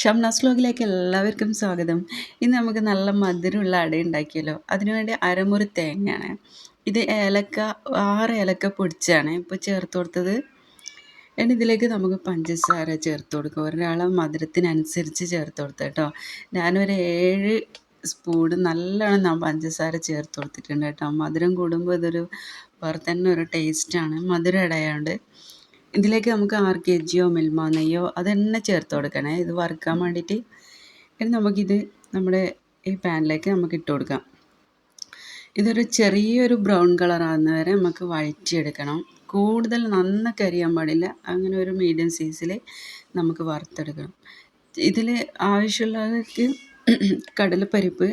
ഷംനാസ് വ്ലോഗിലേക്ക് എല്ലാവർക്കും സ്വാഗതം. ഇന്ന് നമുക്ക് നല്ല മധുരമുള്ള അട ഉണ്ടാക്കിയല്ലോ. അതിനുവേണ്ടി അരമുറി തേങ്ങയാണ്. ഇത് ഏലക്ക ആറ് ഏലക്ക പൊടിച്ചാണ് ഇപ്പോൾ ചേർത്ത് കൊടുത്തത്. ഇനി ഇതിലേക്ക് നമുക്ക് പഞ്ചസാര ചേർത്ത് കൊടുക്കുക ഒരാളെ മധുരത്തിനനുസരിച്ച് ചേർത്ത് കൊടുത്തു കേട്ടോ. ഞാനൊരു ഏഴ് സ്പൂൺ നല്ലോണം പഞ്ചസാര ചേർത്ത് കൊടുത്തിട്ടുണ്ട് കേട്ടോ. മധുരം കൂടുമ്പോൾ ഇതൊരു വേറെ തന്നെ ഒരു ടേസ്റ്റാണ് മധുരം ഇടയാണ്ട് ഇതിലേക്ക് നമുക്ക് ആർ കെ ജിയോ മിൽമ നെയ്യോ അതെന്നെ ചേർത്ത് കൊടുക്കണേ. ഇത് വറുക്കാൻ വേണ്ടിയിട്ട്. ഇനി നമുക്കിത് നമ്മുടെ ഈ പാനിലേക്ക് നമുക്ക് ഇട്ട് കൊടുക്കാം. ഇതൊരു ചെറിയൊരു ബ്രൗൺ കളർ ആകുന്ന വരെ നമുക്ക് വഴറ്റിയെടുക്കണം. കൂടുതൽ നന്ന കരിയാൻ പാടില്ല. അങ്ങനെ ഒരു മീഡിയം സൈസിൽ നമുക്ക് വറുത്തെടുക്കണം. ഇതിൽ ആവശ്യമുള്ളവർക്ക് കടലപ്പരിപ്പ്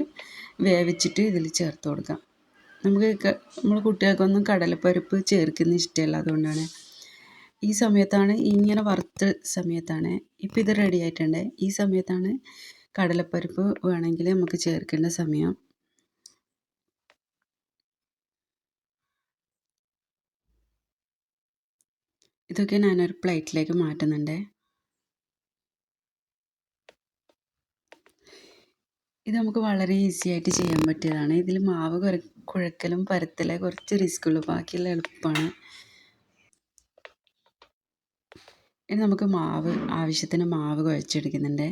വേവിച്ചിട്ട് ഇതിൽ ചേർത്ത് കൊടുക്കാം. നമുക്ക് നമ്മൾ കുട്ടികൾക്കൊന്നും കടലപ്പരിപ്പ് ചേർക്കുന്ന ഇഷ്ടമല്ല അതുകൊണ്ടാണ്. ഈ സമയത്താണ് ഇങ്ങനെ വറുത്ത സമയത്താണ്. ഇപ്പം ഇത് റെഡി ആയിട്ടുണ്ട്. ഈ സമയത്താണ് കടലപ്പരിപ്പ് വേണമെങ്കിൽ നമുക്ക് ചേർക്കേണ്ട സമയം. ഇതൊക്കെ ഞാനൊരു പ്ലേറ്റിലേക്ക് മാറ്റുന്നുണ്ട്. ഇത് നമുക്ക് വളരെ ഈസി ആയിട്ട് ചെയ്യാൻ പറ്റിയതാണ്. ഇതിൽ മാവ് കുഴക്കലും പരത്തലെ കുറച്ച് റിസ്ക്കുള്ളൂ ബാക്കിയെല്ലാം എളുപ്പമാണ്. ഇനി നമുക്ക് മാവ് ആവശ്യത്തിന് മാവ് കുഴച്ചെടുക്കുന്നുണ്ട്.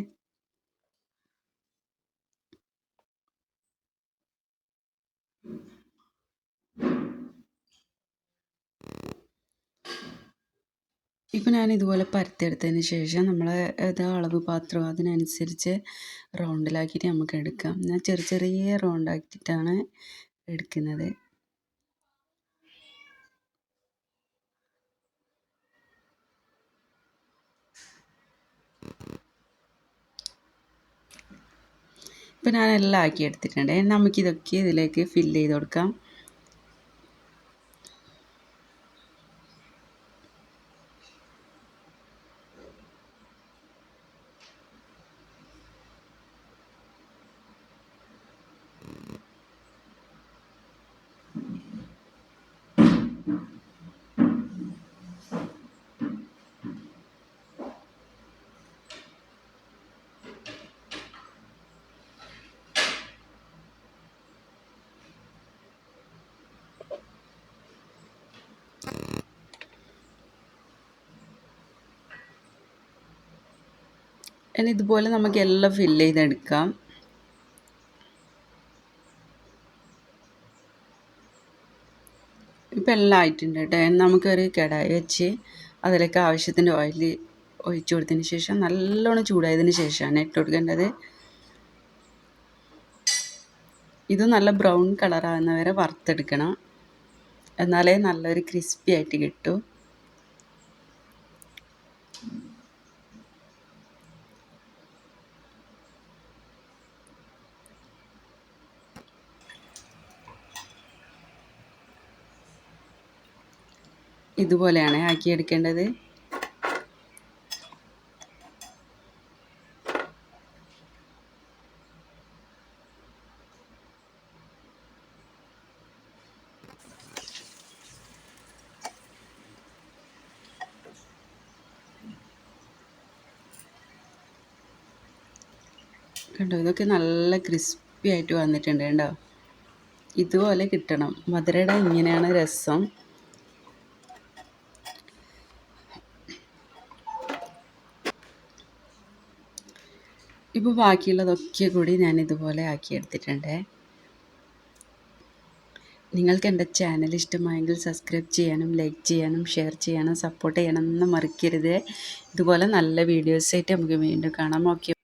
ഇപ്പം ഞാൻ ഇതുപോലെ പരത്തിയെടുത്തതിന് ശേഷം നമ്മൾ ഇത് അളവ് പാത്രം അതിനനുസരിച്ച് റൗണ്ടിലാക്കിയിട്ട് നമുക്ക് എടുക്കാം. ഞാൻ ചെറിയ ചെറിയ റൗണ്ടാക്കിയിട്ടാണ് എടുക്കുന്നത്. ഇപ്പം ഞാൻ എല്ലാം ആക്കി എടുത്തിട്ടുണ്ട് നമുക്കിതൊക്കെ ഇതിലേക്ക് ഫില്ല് ചെയ്ത് കൊടുക്കാം. ഇനി ഇതുപോലെ നമുക്ക് എല്ലാം ഫില്ല് ചെയ്തെടുക്കാം. ഇപ്പം എല്ലാം ആയിട്ടുണ്ട് കേട്ടോ. നമുക്കൊരു കടായി വെച്ച് അതിലേക്ക് ആവശ്യത്തിന്റെ ഓയിൽ ഒഴിച്ചു കൊടുത്തതിന് ശേഷം നല്ലോണം ചൂടായതിന് ശേഷമാണ് ഇട്ട് കൊടുക്കേണ്ടത്. ഇത് നല്ല ബ്രൗൺ കളറാകുന്ന വരെ വറുത്തെടുക്കണം. എന്നാലേ നല്ലൊരു ക്രിസ്പി ആയിട്ട് കിട്ടും. ഇതുപോലെയാണ് ആക്കിയെടുക്കേണ്ടത്. കണ്ടോ ഇതൊക്കെ നല്ല ക്രിസ്പി ആയിട്ട് വന്നിട്ടുണ്ട് കേട്ടോ. ഇതുപോലെ കിട്ടണം. മധുരയുടെ ഇങ്ങനെയാണ് രസം. ഇപ്പോൾ ബാക്കിയുള്ളതൊക്കെ കൂടി ഞാൻ ഇതുപോലെ ആക്കി ആക്കിയെടുത്തിട്ടുണ്ട്. നിങ്ങൾക്ക് എന്റെ ചാനൽ ഇഷ്ടമായെങ്കിൽ സബ്സ്ക്രൈബ് ചെയ്യാനും ലൈക്ക് ചെയ്യാനും ഷെയർ ചെയ്യാനും സപ്പോർട്ട് ചെയ്യണമെന്ന് മറിക്കരുത്. ഇതുപോലെ നല്ല വീഡിയോസായിട്ട് നമുക്ക് വീണ്ടും കാണാം. ഓക്കെ